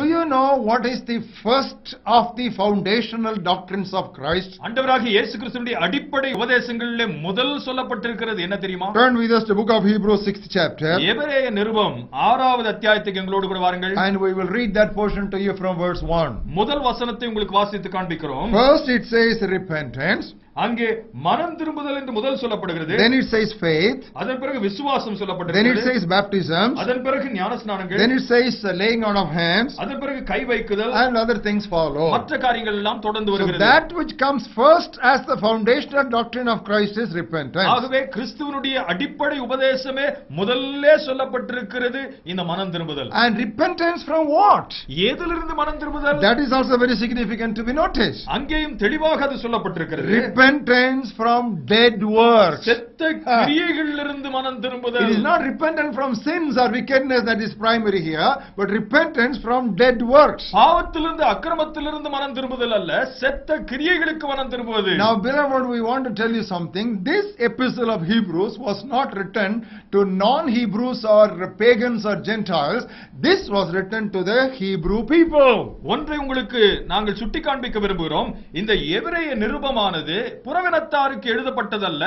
Do you know what is the first of the foundational doctrines of Christ? ஆண்டவராகிய இயேசு கிறிஸ்துவினுடைய அடிப்படை உபதேசங்களிலே முதல் சொல்லப்பட்டிருக்கிறது என்ன தெரியுமா Turn with us to book of Hebrews 6th chapter எபிரேய நிருபம் ஆறாவது அத்தியாயத்துக்கு எங்களோடு கூட வாருங்கள் and we will read that portion to you from verse 1. முதல் வசனத்தை உங்களுக்கு வாசித்து காண்பிக்கிறோம் First it says repentance, அங்கே மனம் திரும்புதல் என்று முதல் சொல்லப்படுகிறது then it says faith, அதன் பிறகு விசுவாசம் then it says baptisms, அதன் பிறகு ஞானஸ்நானங்கள் then it says uh, laying on of hands, அதன் பிறகு கை வைக்குதல் and other things follow. மற்ற காரியங்கள் எல்லாம் தொடர்ந்து வருகிறது that which comes first as the foundational doctrine of Christ is repentance. ஆகவே கிறிஸ்துவனுடைய அடிப்படை உபதேசமே முதல்ல சொல்லப்பட்டிருக்கிறது இந்த மனம் திரும்புதல் And repentance from what? ஏதிலிருந்து மனம் திரும்புதல் That is also very significant to be noticed. அங்கேயும் தெளிவாக அது சொல்லப்பட்டிருக்கிறது Repentance from dead works. செத்த கிரியைகளிலிருந்து மனம் It is not repentance from sins or wickedness that is primary here, but repentance from dead works. பாவத்திலிருந்து அக்கிரமத்திலிருந்து மனம் திரும்புதல் அல்ல செத்த கிரியைகளுக்கு மனம் திரும்புவது Now, beloved, we want to tell you something. This epistle of Hebrews was not written to non-Hebrews or pagans or Gentiles. This was written to the Hebrew people. ஒன்றை உங்களுக்கு நாங்கள் சுட்டி காண்பிக்க விரும்புகிறோம் இந்த எபிரேய நிருபமானது புறவினத்தாருக்கு எழுதப்பட்டதல்ல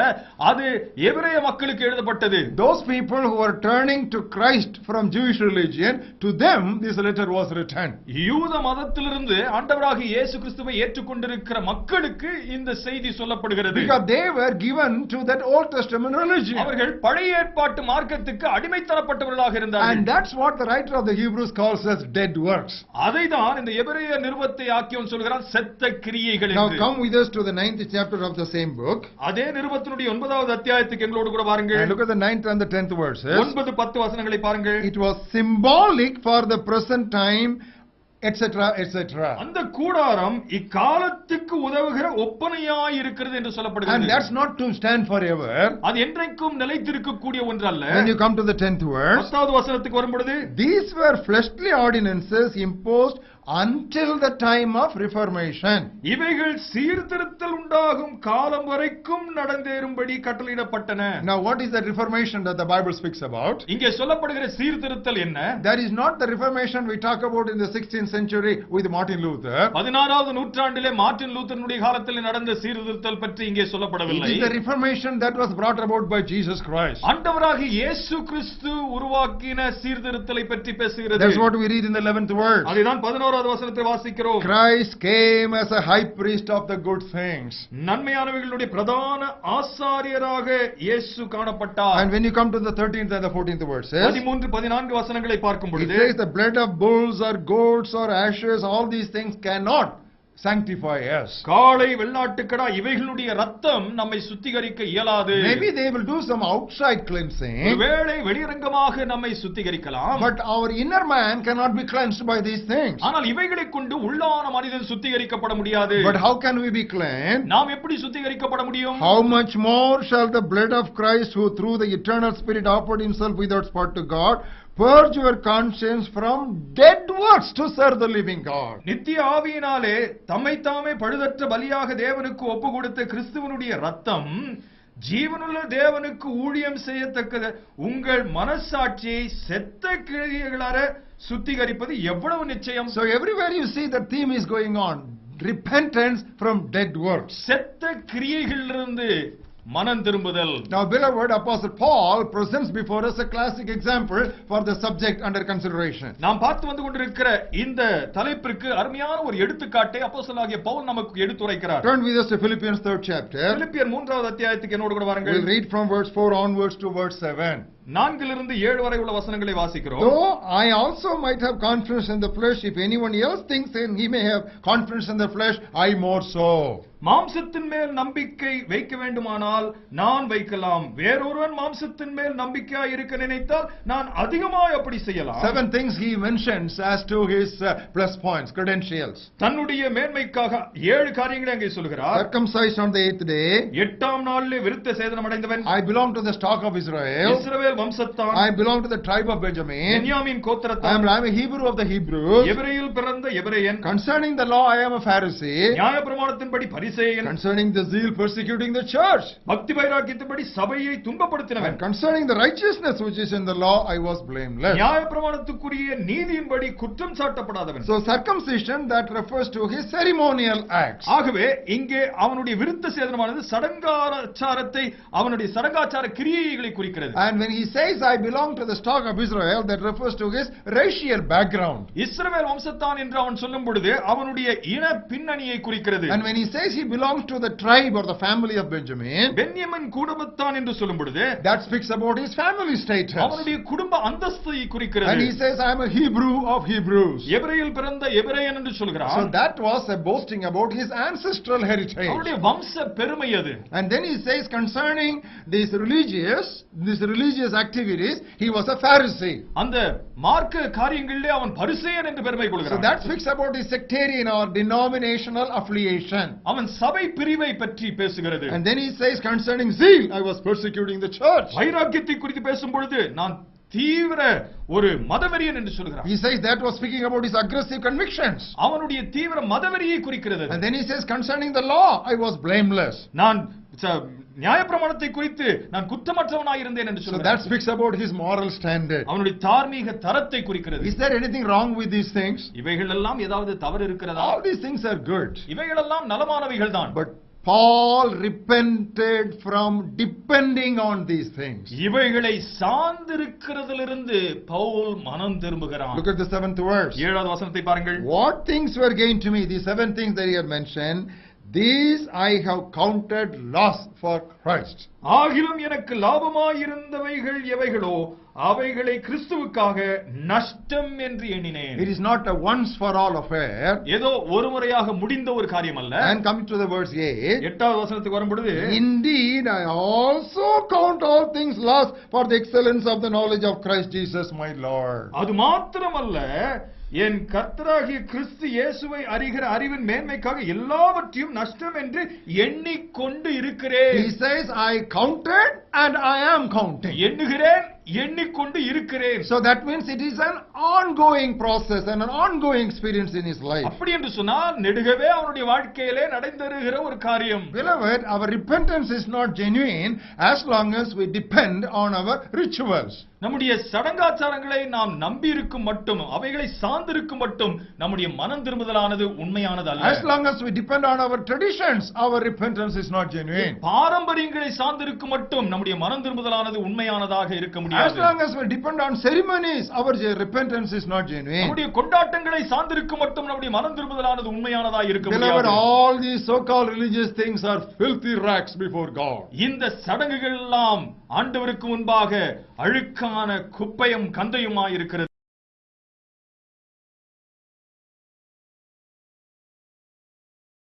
அது எபிரேய மக்களுக்கு எழுதப்பட்டது Those people who were turning to Christ from Jewish religion, to them this letter was written. யூத மதத்திலிருந்து ஆண்டவராகிய இயேசு கிறிஸ்துவை ஏற்றுக்கொண்டிருக்கிற மக்களுக்கு இந்த செய்தி சொல்லப்படுகிறது Because they were given to that Old Testament religion. அவர்கள் பழைய ஏற்பாட்டு மார்க்கத்துக்கு அடிமைத்தனப்பட்டவர்களாக And இருந்தார்கள் that's what the writer of the Hebrews calls as dead works. அதைதான் இந்த எபிரேய நிருபத்தை ஆக்கியவன் சொல்கிறான் செத்த கிரியைகள் Now come with us to the ninth chapter of the same book. அதே நிருபத்தினுடைய ஒன்பதாவது அத்தியாயத்துக்கு எங்களோடு கூட And பாருங்கள் look at the ninth and the tenth verses. ஒன்பது பத்து வசனங்களை பாருங்கள் It was symbolic for the present time, etc., etc. அந்த கூடாரம் இக்காலத்துக்கு உதவுகிற ஒப்பனையாய் இருக்கிறது என்று And சொல்லப்படுகிறது that's not to stand forever. அது என்றைக்கும் நிலைத்திருக்கக்கூடிய ஒன்றல்ல When you come to the tenth verse, பத்தாவது வசனத்துக்கு வரும்பொழுது these were fleshly ordinances imposed until the time of Reformation. இவைகள் சீர்திருத்தல் உண்டாகும் காலம் வரைக்கும் நடந்தேறும்படி கட்டளையிடப்பட்டன Now, what is the Reformation that the Bible speaks about? இங்கே சொல்லப்படுகிற சீர்திருத்தல் என்ன That is not the Reformation we talk about in the 16th century with Martin Luther. பதினாறாவது நூற்றாண்டிலே Martin லூத்தனுடைய காலத்தில் நடந்த சீர்திருத்தல் பற்றி இங்கே It சொல்லப்படவில்லை is the Reformation that was brought about by Jesus Christ. ஆண்டவராகிய இயேசு கிறிஸ்து உருவாக்கின சீர்திருத்தலை பற்றி பேசுகிறது That's what we read in the 11th verse. அதுதான் பதினோராவது வசனத்தை வாசிக்கிறோம் Christ came as a high priest of the good things. நன்மையானவைகளுடைய பிரதான ஆசாரியராக இயேசு காணப்பட்டார் And when you come to the 13th and the 14th verses, பதிமூன்று பதினான்கு வசனங்களை பார்க்கும் it பொழுது says the blood of bulls or goats or ashes, all these things cannot sanctify us. காளை வெள்ளாட்டுக்கடா இவைகளுடைய ரத்தம் நம்மை சுத்திகரிக்க இயலாது Maybe they will do some outside cleansing, ஒருவேளை வெளிரங்கமாக நம்மை சுத்திகரிக்கலாம் but our inner man cannot be cleansed by these things. ஆனால் இவைகளை கொண்டு உள்ளான மனிதன் சுத்திகரிக்கப்பட முடியாது But how can we be cleansed? நாம் எப்படி சுத்திகரிக்கப்பட முடியும் How much more shall the blood of Christ, who through the eternal Spirit offered himself without spot to God, purge your conscience from dead works to serve the living God? நித்திய ஆவியினாலே தம்மை தாமே பழுதற்ற பலியாக தேவனுக்கு ஒப்பு கொடுத்த கிறிஸ்துவனுடைய ரத்தம் ஜீவனுள்ள தேவனுக்கு ஊழியம் செய்யத்தக்கது உங்கள் மனசாட்சியை செத்த கிரியைகளார சுத்திகரிப்பது எவ்வளவு நிச்சயம் So everywhere you see the theme is going on. Repentance from dead works. செத்த கிரியைகளிலிருந்து மனம் திரும்புதல் Now, beloved, Apostle Paul presents before us a classic example for the subject under consideration. நாம் பார்த்து வந்து கொண்டிருக்கிற இந்த தலைப்பிற்கு அருமையான ஒரு எடுத்துக்காட்டை அப்போஸ்தலனாகிய பவுல் நமக்கு எடுத்துரைக்கிறார் Turn with us to Philippians 3rd chapter. பிலிப்பியர் மூன்றாவது அத்தியாயத்துக்கு என்னோடு கூட வாருங்கள் We'll read from verse 4 onwards to verse 7. நான்கிலிருந்து ஏழு வரை உள்ள வசனங்களை வாசிக்கிறோம் Though I also might have confidence in the flesh, if anyone else thinks then he may have confidence in the flesh, I more so. மாம்சத்தின் மேல் நம்பிக்கை வைக்க வேண்டுமானால் நான் வைக்கலாம் வேறொருவன் மாம்சத்தின் மேல் நம்பிக்கையாய் இருக்க நினைத்தால் நான் அதிகமாய் அப்படி செய்யலாம் Seven things he mentions as to his uh, plus points, credentials. தன்னுடைய மேன்மைக்காக ஏழு காரியங்களை அங்கே சொல்கிறார் Circumcised on the eighth day. எட்டாம் நாளிலே விருத்த சேதனம் அடைந்தவன் I belong to the stock of Israel. Israel வம்சத்தான் I belong to the tribe of Benjamin. பென்யாமின் I am கோத்திரத்தான் I'm a Hebrew of the Hebrews. எபிரேயில் பிறந்த எபிரேயன் Concerning the law, I am a Pharisee. நியாயப்பிரமாணத்தின்படி பரிசேயன் Concerning the zeal persecuting the church. பக்தி வைராக்கியத்தின்படி சபையை துன்பப்படுத்தினவன் And concerning the righteousness which is in the law, I was blameless. நியாயப்பிரமாணத்துக்குரிய நீதியின்படி குற்றம் சாட்டப்படாதவன் So circumcision that refers to his ceremonial acts. ஆகவே இங்கே அவனுடைய விருத்த சேதனமானது சடங்காச்சாரத்தை அவனுடைய சடங்காச்சார கிரியைகளை குறிக்கிறது And when he says, I belong to the stock of Israel, that refers to his racial background. இஸ்ரவேல் வம்சத்தான் என்று அவன் சொல்லும் பொழுது அவனுடைய இன பின்னணியை குறிக்கிறது And when he says he belongs to the tribe or the family of Benjamin, Benjamin குடும்பத்தான் என்று சொல்லும் பொழுது that speaks about his family status. அவனுடைய குடும்ப அந்தஸ்தை And குறிக்கிறது he says, I am a Hebrew of Hebrews. எபிரேயில் பிறந்த எபிரேயன் என்று So சொல்கிறான் that was a boasting about his ancestral heritage. அவனுடைய வம்ச பெருமை அது And then he says concerning these religious, these religious activities, he was a Pharisee. அந்த மார்க்க காரியங்களிலே அவன் பரிசேயன் என்று பெருமை So கொள்கிறான் that speaks about his sectarian or denominational affiliation. அவன் சபை பிரிவை பற்றி பேசுகிறது And then he says concerning zeal, I was persecuting the church. வைராக்கியத்தை குறித்து பேசும் பொழுது நான் தீவிர ஒரு மதவெறியன் என்று சொல்கிறான் He says that was speaking about his aggressive convictions. அவனுடைய தீவிர மதவெறியை குறிக்கிறது And then he says concerning the law, I was blameless. நான் நியாயப்பிரமாணத்தை குறித்து நான் குற்றமற்றவனாய் இருந்தேன் என்று So that சொல்கிறான் speaks about his moral standard. அவனுடைய தார்மீக தரத்தை குறிக்கிறது Is there anything wrong with these things? இவைகள் எல்லாம் ஏதாவது தவறு இருக்கிறதா All these things are good. இவைகளெல்லாம் நலமானவைகள் தான் But Paul repented from depending on these things. இவைகளை சார்ந்திருக்கிறதிலிருந்து பவுல் மனம் திரும்புகிறான் Look at the seventh verse. ஏழாவது வசனத்தை பாருங்கள் What things were gained to me, these seven things that he had mentioned, these I have counted loss for Christ. ஆகிலும் எனக்கு லாபமாயிருந்தவைகள் எவைகளோ அவைகளை கிறிஸ்துவுக்காக நஷ்டம் என்று எண்ணினேன் It is not a once for all affair. ஏதோ ஒரு முறையாக முடிந்த ஒரு காரியம் அல்ல And coming to the verse 8, எட்டாவது வசனத்துக்கு வரும்பொழுது Indeed, I also count all things lost for the excellence of the knowledge of Christ Jesus my Lord. அது மாத்திரமல்ல என் கர்த்தராகிய கிறிஸ்து இயேசுவை அறிகிற அறிவின் மேன்மைக்காக எல்லாவற்றையும் நஷ்டம் என்று எண்ணிக்கொண்டு இருக்கிறேன் He says, I counted and I am counting. எண்ணுகிறேன் எண்ணிக்கொண்டு இருக்கிறேன் So that means it is an ongoing process and an ongoing experience in his life. அப்படி என்று சொன்னால் நெடுகவே அவனுடைய வாழ்க்கையிலே நடந்தருகிற ஒரு காரியம் Beloved, our repentance is not genuine as long as we depend on our rituals. நம்முடைய சடங்காச்சாரங்களை நாம் நம்பி இருக்கும் மட்டும் அவைகளை சார்ந்திருக்கும் மட்டும் நம்முடைய மனம் திரும்புதலானது உண்மையானது As அல்ல long as we depend on our traditions, our repentance is not genuine. பாரம்பரியங்களை சார்ந்திருக்கும் மட்டும் நம்முடைய மனம் திரும்புதலானது உண்மையானதாக இருக்க As முடியாது long as we depend on ceremonies, our je- repentance is not genuine. நம்முடைய கொண்டாட்டங்களை சார்ந்திருக்கும் மட்டும் நம்முடைய மனம் திரும்புதலானது உண்மையானதாக இருக்க Beloved, முடியாது all these so-called religious things are filthy rags before God. இந்த சடங்குகள் எல்லாம் ஆண்டவருக்கு முன்பாக அழுக்கான குப்பையும் கந்தையுமாய் இருக்கிறது